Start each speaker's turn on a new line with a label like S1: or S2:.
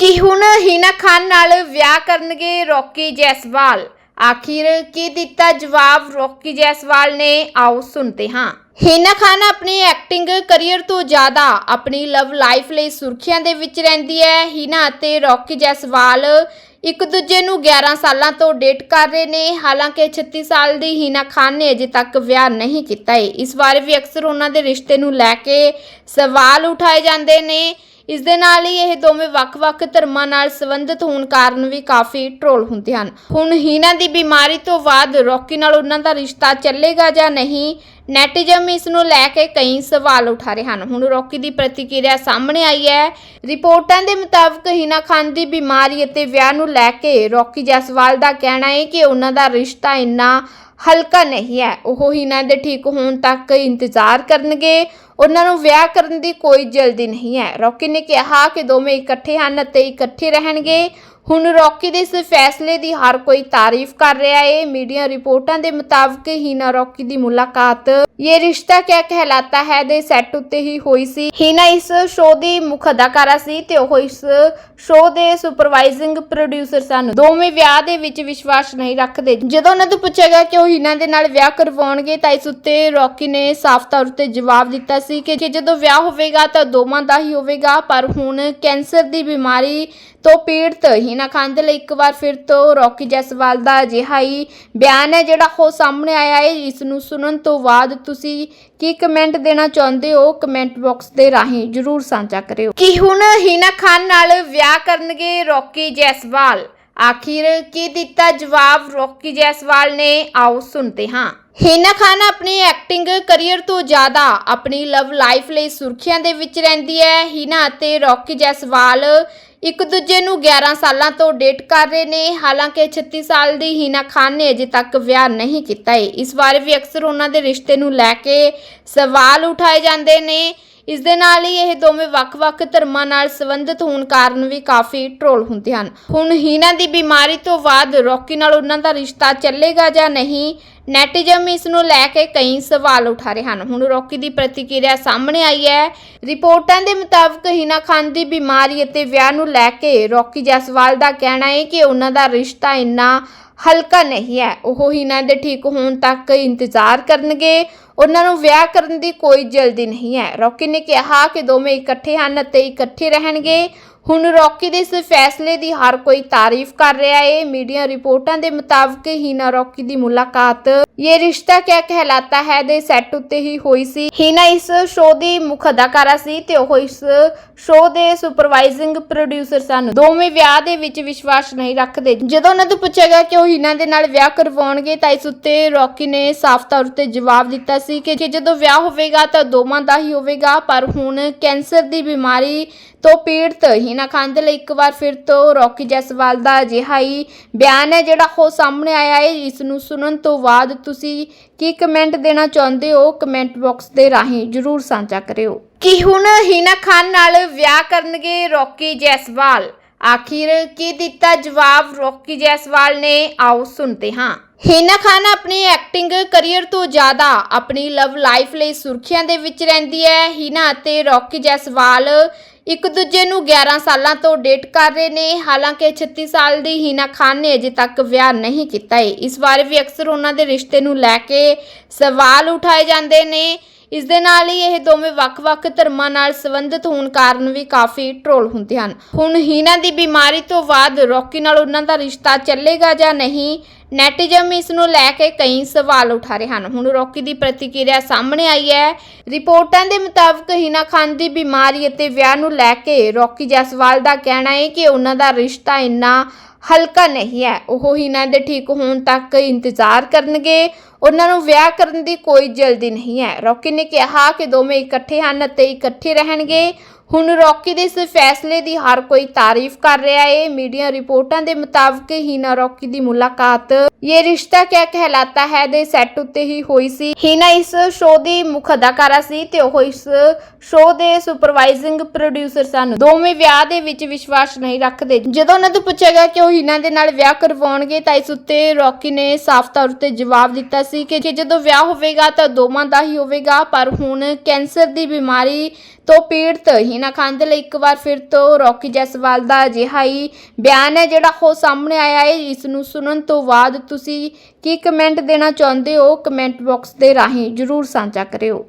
S1: ਕਿ ਹੁਣ ਹੀਨਾ ਖਾਨ ਨਾਲ ਵਿਆਹ ਕਰਨਗੇ ਰੌਕੀ ਜੈਸਵਾਲ? ਆਖਿਰ ਕੀ ਦਿੱਤਾ ਜਵਾਬ? ਰੌਕੀ ਜੈਸਵਾਲ ਨੇ, ਆਓ ਸੁਣਦੇ ਹਾਂ। ਹੀਨਾ ਖਾਨ ਆਪਣੀ ਐਕਟਿੰਗ ਕੈਰੀਅਰ ਤੋਂ ਜ਼ਿਆਦਾ ਆਪਣੀ ਲਵ ਲਾਈਫ ਲਈ ਸੁਰਖੀਆਂ ਦੇ ਵਿੱਚ ਰਹਿੰਦੀ ਹੈ। ਹੀਨਾ ਅਤੇ ਰੌਕੀ ਜੈਸਵਾਲ ਇੱਕ ਦੂਜੇ ਨੂੰ 11 ਸਾਲਾਂ ਤੋਂ ਡੇਟ ਕਰ ਰਹੇ ਨੇ। ਹਾਲਾਂਕਿ 36 ਸਾਲ ਦੀ ਹੀਨਾ ਖਾਨ ਨੇ ਅਜੇ ਤੱਕ ਵਿਆਹ ਨਹੀਂ ਕੀਤਾ ਹੈ। ਇਸ ਬਾਰੇ ਵੀ ਅਕਸਰ ਉਹਨਾਂ ਦੇ ਰਿਸ਼ਤੇ ਨੂੰ ਲੈ ਕੇ ਸਵਾਲ ਉਠਾਏ ਜਾਂਦੇ ਨੇ। ਇਸ ਦੇ ਨਾਲ ਹੀ ਇਹ ਦੋਵੇਂ ਵੱਖ-ਵੱਖ ਧਰਮਾਂ ਨਾਲ ਸੰਬੰਧਿਤ ਹੋਣ ਕਾਰਨ ਵੀ ਕਾਫੀ ਟ੍ਰੋਲ ਹੁੰਦੇ ਹਨ। ਹੁਣ ਹੀਨਾ ਦੀ ਬਿਮਾਰੀ ਤੋਂ ਬਾਅਦ ਰੌਕੀ ਨਾਲ ਉਹਨਾਂ ਦਾ ਰਿਸ਼ਤਾ ਚੱਲੇਗਾ ਜਾਂ ਨਹੀਂ ਨੈਟਿਜ਼ਮ ਇਸ ਨੂੰ ਲੈ ਕੇ ਕਈ ਸਵਾਲ ਉਠਾ ਰਹੇ ਹਨ। ਹੁਣ ਰੌਕੀ ਦੀ ਪ੍ਰਤੀਕਿਰਿਆ ਸਾਹਮਣੇ ਆਈ ਹੈ। ਰਿਪੋਰਟਾਂ ਦੇ ਮੁਤਾਬਕ ਹੀਨਾ ਖਾਨ ਦੀ ਬਿਮਾਰੀ ਅਤੇ ਵਿਆਹ ਨੂੰ ਲੈ ਕੇ ਰੌਕੀ ਜੈਸਵਾਲ ਦਾ ਕਹਿਣਾ ਹੈ ਕਿ ਉਹਨਾਂ ਦਾ ਰਿਸ਼ਤਾ ਇੰਨਾ ਹਲਕਾ ਨਹੀਂ ਹੈ। ਉਹ ਹੀਨਾ ਦੇ ਠੀਕ ਹੋਣ ਤੱਕ ਇੰਤਜ਼ਾਰ ਕਰਨਗੇ। ਉਹਨਾਂ ਨੂੰ ਵਿਆਹ ਕਰਨ ਦੀ ਕੋਈ ਜਲਦੀ ਨਹੀਂ ਹੈ। ਰੌਕੀ ਨੇ ਕਿਹਾ ਕਿ ਦੋਵੇਂ ਇਕੱਠੇ ਹਨ ਅਤੇ ਇਕੱਠੇ ਰਹਿਣਗੇ। ਹੁਣ ਰੌਕੀ ਦੇ ਇਸ ਫੈਸਲੇ ਦੀ ਹਰ ਕੋਈ ਤਾਰੀਫ ਕਰ ਰਿਹਾ ਏ। ਮੀਡੀਆ ਰਿਪੋਰਟਾਂ ਦੇ ਮੁਤਾਬਕ ਹੀਨਾ ਰੌਕੀ ਦੀ ਮੁਲਾਕਾਤ ਇਹ ਰਿਸ਼ਤਾ ਕਿਆ ਕਹਿਲਾਤਾ ਹੈ ਦੇ ਸੈੱਟ ਉੱਤੇ ਹੀ ਹੋਈ ਸੀ ਹੀਨਾ ਇਸ ਸ਼ੋਅ ਦੀ ਮੁੱਖ ਅਦਾਕਾਰਾ ਸੀ ਤੇ ਉਹ ਇਸ ਸ਼ੋਅ ਦੇ ਸੁਪਰਵਾਈਜ਼ਿੰਗ ਪ੍ਰੋਡਿਊਸਰ ਸਨ ਦੋਵੇਂ ਵਿਆਹ ਦੇ ਵਿੱਚ ਵਿਸ਼ਵਾਸ ਨਹੀਂ ਰੱਖਦੇ ਜਦੋਂ ਉਹਨਾਂ ਤੋਂ ਪੁੱਛਿਆ ਗਿਆ ਕਿ ਉਹ ਹੀਨਾ ਦੇ ਨਾਲ ਵਿਆਹ ਕਰਵਾਉਣਗੇ ਤਾਂ ਇਸ ਉੱਤੇ ਰੌਕੀ ਨੇ ਸਾਫ਼ ਤੌਰ ਤੇ ਜਵਾਬ ਦਿੱਤਾ ਸੀ ਕਿ ਜਦੋਂ ਵਿਆਹ ਹੋਵੇਗਾ ਤਾਂ ਦੋਵਾਂ ਦਾ ਹੀ ਹੋਵੇਗਾ ਪਰ ਹੁਣ ਕੈਂਸਰ ਦੀ ਬਿਮਾਰੀ ਤੋਂ ਪੀੜਤ ਹੀਨਾ ਖਾਨ ਦੇ ਲਈ ਇੱਕ ਵਾਰ ਫਿਰ ਤੋਂ ਰੌਕੀ ਜੈਸਵਾਲ ਦਾ ਅਜਿਹਾ ਹੀ ਬਿਆਨ ਹੈ ਜਿਹੜਾ ਉਹ ਸਾਹਮਣੇ ਆਇਆ ਹੈ ਇਸ ਨੂੰ ਸੁਣਨ ਤੋਂ ਬਾਅਦ ਤੁਸੀਂ ਕੀ ਕਮੈਂਟ ਦੇਣਾ ਚਾਹੁੰਦੇ ਹੋ ਕਮੈਂਟ ਬਾਕਸ ਦੇ ਰਾਹੀਂ ਜਰੂਰ ਸਾਂਝਾ ਕਰਿਓ। ਕਿ ਹੁਣ ਹੀਨਾ ਖਾਨ ਨਾਲ ਵਿਆਹ ਕਰਨਗੇ ਰੌਕੀ ਜੈਸਵਾਲ? ਆਖਿਰ ਕੀ ਦਿੱਤਾ ਜਵਾਬ? ਰੌਕੀ ਜੈਸਵਾਲ ਨੇ, ਆਓ ਸੁਣਦੇ ਹਾਂ। ਹੀਨਾ ਖਾਨ ਆਪਣੀ ਐਕਟਿੰਗ ਕੈਰੀਅਰ ਤੋਂ ਜ਼ਿਆਦਾ ਆਪਣੀ ਲਵ ਲਾਈਫ ਲਈ ਸੁਰਖੀਆਂ ਦੇ ਵਿੱਚ ਰਹਿੰਦੀ ਹੈ। ਹੀਨਾ ਅਤੇ ਰੌਕੀ ਜੈਸਵਾਲ ਇੱਕ ਦੂਜੇ ਨੂੰ 11 ਸਾਲਾਂ ਤੋਂ ਡੇਟ ਕਰ ਰਹੇ ਨੇ। ਹਾਲਾਂਕਿ 36 ਸਾਲ ਦੀ ਹੀਨਾ ਖਾਨ ਨੇ ਅਜੇ ਤੱਕ ਵਿਆਹ ਨਹੀਂ ਕੀਤਾ ਹੈ। ਇਸ ਬਾਰੇ ਵੀ ਅਕਸਰ ਉਹਨਾਂ ਦੇ ਰਿਸ਼ਤੇ ਨੂੰ ਲੈ ਕੇ ਸਵਾਲ ਉਠਾਏ ਜਾਂਦੇ ਨੇ। ਇਸ ਦੇ ਨਾਲ ਹੀ ਇਹ ਦੋਵੇਂ ਵੱਖ-ਵੱਖ ਧਰਮਾਂ ਨਾਲ ਸੰਬੰਧਿਤ ਹੋਣ ਕਾਰਨ ਵੀ ਕਾਫੀ ਟ੍ਰੋਲ ਹੁੰਦੇ ਹਨ। ਹੁਣ ਹੀਨਾ ਦੀ ਬਿਮਾਰੀ ਤੋਂ ਬਾਅਦ ਰੌਕੀ ਨਾਲ ਉਹਨਾਂ ਦਾ ਰਿਸ਼ਤਾ ਚੱਲੇਗਾ ਜਾਂ ਨਹੀਂ ਨੈਟਿਜ਼ਮ ਇਸ ਨੂੰ ਲੈ ਕੇ ਕਈ ਸਵਾਲ ਉਠਾ ਰਹੇ ਹਨ। ਹੁਣ ਰੌਕੀ ਦੀ ਪ੍ਰਤੀਕਿਰਿਆ ਸਾਹਮਣੇ ਆਈ ਹੈ। ਰਿਪੋਰਟਾਂ ਦੇ ਮੁਤਾਬਕ ਹੀਨਾ ਖਾਨ ਦੀ ਬਿਮਾਰੀ ਅਤੇ ਵਿਆਹ ਨੂੰ ਲੈ ਕੇ ਰੌਕੀ ਜੈਸਵਾਲ ਦਾ ਕਹਿਣਾ ਹੈ ਕਿ ਉਹਨਾਂ ਦਾ ਰਿਸ਼ਤਾ ਇੰਨਾ ਹਲਕਾ ਨਹੀਂ ਹੈ। ਉਹ ਹੀਨਾ ਦੇ ਠੀਕ ਹੋਣ ਤੱਕ ਇੰਤਜ਼ਾਰ ਕਰਨਗੇ। ਉਹਨਾਂ ਨੂੰ ਵਿਆਹ ਕਰਨ ਦੀ ਕੋਈ ਜਲਦੀ ਨਹੀਂ ਹੈ। ਰੌਕੀ ਨੇ ਕਿਹਾ ਕਿ ਦੋਵੇਂ ਇਕੱਠੇ ਹਨ ਅਤੇ ਇਕੱਠੇ ਰਹਿਣਗੇ। ਹੁਣ ਰੌਕੀ ਦੇ ਇਸ ਫੈਸਲੇ ਦੀ ਹਰ ਕੋਈ ਤਾਰੀਫ ਕਰ ਰਿਹਾ ਹੈ ਮੀਡੀਆ ਰਿਪੋਰਟਾਂ ਦੇ ਮੁਤਾਬਕ ਹੀਨਾ ਰੌਕੀ ਦੀ ਮੁਲਾਕਾਤ। ਇਹ ਰਿਸ਼ਤਾ ਕਿਆ ਕਹਿਲਾਤਾ ਹੈ ਦੇ ਸੈੱਟ ਉੱਤੇ ਹੀ ਹੋਈ ਸੀ। ਹੀਨਾ ਇਸ ਸ਼ੋਅ ਦੀ ਮੁੱਖ ਅਦਾਕਾਰਾ ਸੀ ਤੇ ਉਹ ਇਸ ਸ਼ੋਅ ਦੇ ਸੁਪਰਵਾਈਜ਼ਿੰਗ ਪ੍ਰੋਡਿਊਸਰ ਸਨ। ਦੋਵੇਂ ਵਿਆਹ ਦੇ ਵਿੱਚ ਵਿਸ਼ਵਾਸ ਨਹੀਂ ਰੱਖਦੇ। ਜਦੋਂ ਉਹਨਾਂ ਤੋਂ ਪੁੱਛਿਆ ਗਿਆ ਕਿ ਉਹ ਹੀਨਾ ਦੇ ਨਾਲ ਵਿਆਹ ਕਰਵਾਉਣਗੇ ਤਾਂ ਇਸ ਉੱਤੇ ਰੌਕੀ ਨੇ ਸਾਫ਼ ਤੌਰ ਤੇ ਜਵਾਬ ਦਿੱਤਾ ਸੀ ਕਿ ਜਦੋਂ ਵਿਆਹ ਹੋਵੇਗਾ ਤਾਂ ਦੋਵਾਂ ਦਾ ਹੀ ਹੋਵੇਗਾ। ਪਰ ਹੁਣ ਕੈਂਸਰ ਦੀ ਬਿਮਾਰੀ ਤੋਂ ਪੀੜਤ ਹੀਨਾ ਖਾਨ ਦੇ ਲਈ ਇੱਕ ਵਾਰ ਫਿਰ ਤੋਂ ਰੌਕੀ ਜੈਸਵਾਲ ਦਾ ਅਜਿਹਾ ਹੀ ਬਿਆਨ ਹੈ, ਜਿਹੜਾ ਉਹ ਸਾਹਮਣੇ ਆਇਆ ਹੈ। ਇਸ ਨੂੰ ਸੁਣਨ ਤੋਂ ਬਾਅਦ ਤੁਸੀਂ ਕੀ ਕਮੈਂਟ ਦੇਣਾ ਚਾਹੁੰਦੇ ਹੋ? ਕਮੈਂਟ ਬਾਕਸ ਦੇ ਰਾਹੀਂ ਜਰੂਰ ਸਾਂਝਾ ਕਰਿਓ। ਕਿ ਹੁਣ ਹੀਨਾ ਖਾਨ ਨਾਲ ਵਿਆਹ ਕਰਨਗੇ ਰੌਕੀ ਜੈਸਵਾਲ? ਆਖਿਰ ਕੀ ਦਿੱਤਾ ਜਵਾਬ? ਰੌਕੀ ਜੈਸਵਾਲ ਨੇ? ਆਓ ਸੁਣਦੇ ਹਾਂ। ਹੀਨਾ ਖਾਨ ਆਪਣੀ ਐਕਟਿੰਗ ਕੈਰੀਅਰ ਤੋਂ ਜ਼ਿਆਦਾ ਆਪਣੀ ਲਵ ਲਾਈਫ ਲਈ ਸੁਰਖੀਆਂ ਦੇ ਵਿੱਚ ਰਹਿੰਦੀ ਹੈ। ਹੀਨਾ ਅਤੇ ਰੌਕੀ ਜੈਸਵਾਲ ਇੱਕ ਦੂਜੇ ਨੂੰ 11 ਸਾਲਾਂ ਤੋਂ ਡੇਟ ਕਰ ਰਹੇ ਨੇ। ਹਾਲਾਂਕਿ 36 ਸਾਲ ਦੀ ਹੀਨਾ ਖਾਨ ਨੇ ਅਜੇ ਤੱਕ ਵਿਆਹ ਨਹੀਂ ਕੀਤਾ ਹੈ ਇਸ ਬਾਰੇ ਵੀ ਅਕਸਰ ਉਹਨਾਂ ਦੇ ਰਿਸ਼ਤੇ ਨੂੰ ਲੈ ਕੇ ਸਵਾਲ ਉਠਾਏ ਜਾਂਦੇ ਨੇ। ਇਸ ਦੇ ਨਾਲ ਹੀ ਇਹ ਦੋਵੇਂ ਵੱਖ-ਵੱਖ ਧਰਮਾਂ ਨਾਲ ਸੰਬੰਧਿਤ ਹੋਣ ਕਾਰਨ ਵੀ ਕਾਫੀ ਟ੍ਰੋਲ ਹੁੰਦੇ ਹਨ। ਹੁਣ ਹੀਨਾ ਦੀ ਬਿਮਾਰੀ ਤੋਂ ਬਾਅਦ ਰੌਕੀ ਨਾਲ ਉਹਨਾਂ ਦਾ ਰਿਸ਼ਤਾ ਚੱਲੇਗਾ ਜਾਂ ਨਹੀਂ ਨੈਟਿਜ਼ਮ ਇਸ ਨੂੰ ਲੈ ਕੇ ਕਈ ਸਵਾਲ ਉਠਾ ਰਹੇ ਹਨ। ਹੁਣ ਰੌਕੀ ਦੀ ਪ੍ਰਤੀਕਿਰਿਆ ਸਾਹਮਣੇ ਆਈ ਹੈ। ਰਿਪੋਰਟਾਂ ਦੇ ਮੁਤਾਬਕ ਹੀਨਾ ਖਾਨ ਦੀ ਬਿਮਾਰੀ ਅਤੇ ਵਿਆਹ ਨੂੰ ਲੈ ਕੇ ਰੌਕੀ ਜੈਸਵਾਲ ਦਾ ਕਹਿਣਾ ਹੈ ਕਿ ਉਹਨਾਂ ਦਾ ਰਿਸ਼ਤਾ ਇੰਨਾ ਹਲਕਾ ਨਹੀਂ ਹੈ। ਉਹ ਹੀਨਾ ਦੇ ਠੀਕ ਹੋਣ ਤੱਕ ਇੰਤਜ਼ਾਰ ਕਰਨਗੇ। ਉਹਨਾਂ ਨੂੰ ਵਿਆਹ ਕਰਨ ਦੀ ਕੋਈ ਜਲਦੀ ਨਹੀਂ ਹੈ। ਰੌਕੀ ਨੇ ਕਿਹਾ ਕਿ ਦੋਵੇਂ ਇਕੱਠੇ ਹਨ ਅਤੇ ਇਕੱਠੇ ਰਹਿਣਗੇ। ਹੁਣ ਰੌਕੀ ਦੇ ਇਸ ਫੈਸਲੇ ਦੀ ਹਰ ਕੋਈ ਤਾਰੀਫ ਕਰ ਰਿਹਾ ਹੈ ਮੀਡੀਆ ਰਿਪੋਰਟਾਂ ਦੇ ਮੁਤਾਬਕ ਹੀਨਾ ਰੌਕੀ ਦੀ ਮੁਲਾਕਾਤ। ਇਹ ਰਿਸ਼ਤਾ ਕਿਆ ਕਹਿਲਾਤਾ ਹੈ ਦੇ ਸੈੱਟ ਉੱਤੇ ਹੀ ਹੋਈ ਸੀ। ਹੀਨਾ ਇਸ ਸ਼ੋਅ ਦੀ ਮੁੱਖ ਅਦਾਕਾਰਾ ਸੀ ਤੇ ਉਹ ਇਸ ਸ਼ੋਅ ਦੇ ਸੁਪਰਵਾਈਜ਼ਿੰਗ ਪ੍ਰੋਡਿਊਸਰ ਸਨ। ਦੋਵੇਂ ਵਿਆਹ ਦੇ ਵਿੱਚ ਵਿਸ਼ਵਾਸ ਨਹੀਂ ਰੱਖਦੇ। ਜਦੋਂ ਉਹਨਾਂ ਤੋਂ ਪੁੱਛਿਆ ਗਿਆ ਕਿ ਉਹ ਹੀਨਾ ਦੇ ਨਾਲ ਵਿਆਹ ਕਰਵਾਉਣਗੇ ਤਾਂ ਇਸ ਉੱਤੇ ਰੌਕੀ ਨੇ ਸਾਫ਼ ਤੌਰ ਤੇ ਜਵਾਬ ਦਿੱਤਾ ਸੀ ਕਿ ਜਦੋਂ ਵਿਆਹ ਹੋਵੇਗਾ ਤਾਂ ਦੋਵਾਂ ਦਾ ਹੀ ਹੋਵੇਗਾ, ਪਰ ਹੁਣ ਕੈਂਸਰ ਦੀ ਬਿਮਾਰੀ ਤੋਂ ਪੀੜਤ ਹੀਨਾ ਖਾਨ ਦੇ ਲਈ ਇੱਕ ਵਾਰ ਫਿਰ ਤੋਂ ਰੌਕੀ ਜੈਸਵਾਲ ਦਾ ਅਜਿਹਾ ਹੀ ਬਿਆਨ ਹੈ ਜਿਹੜਾ ਉਹ ਸਾਹਮਣੇ ਆਇਆ ਹੈ। ਇਸ ਨੂੰ ਸੁਣਨ ਤੋਂ ਬਾਅਦ ਤੁਸੀਂ ਕੀ ਕਮੈਂਟ ਦੇਣਾ ਚਾਹੁੰਦੇ ਹੋ? ਕਮੈਂਟ ਬਾਕਸ ਦੇ ਰਾਹੀਂ ਜਰੂਰ ਸਾਂਝਾ ਕਰਿਓ।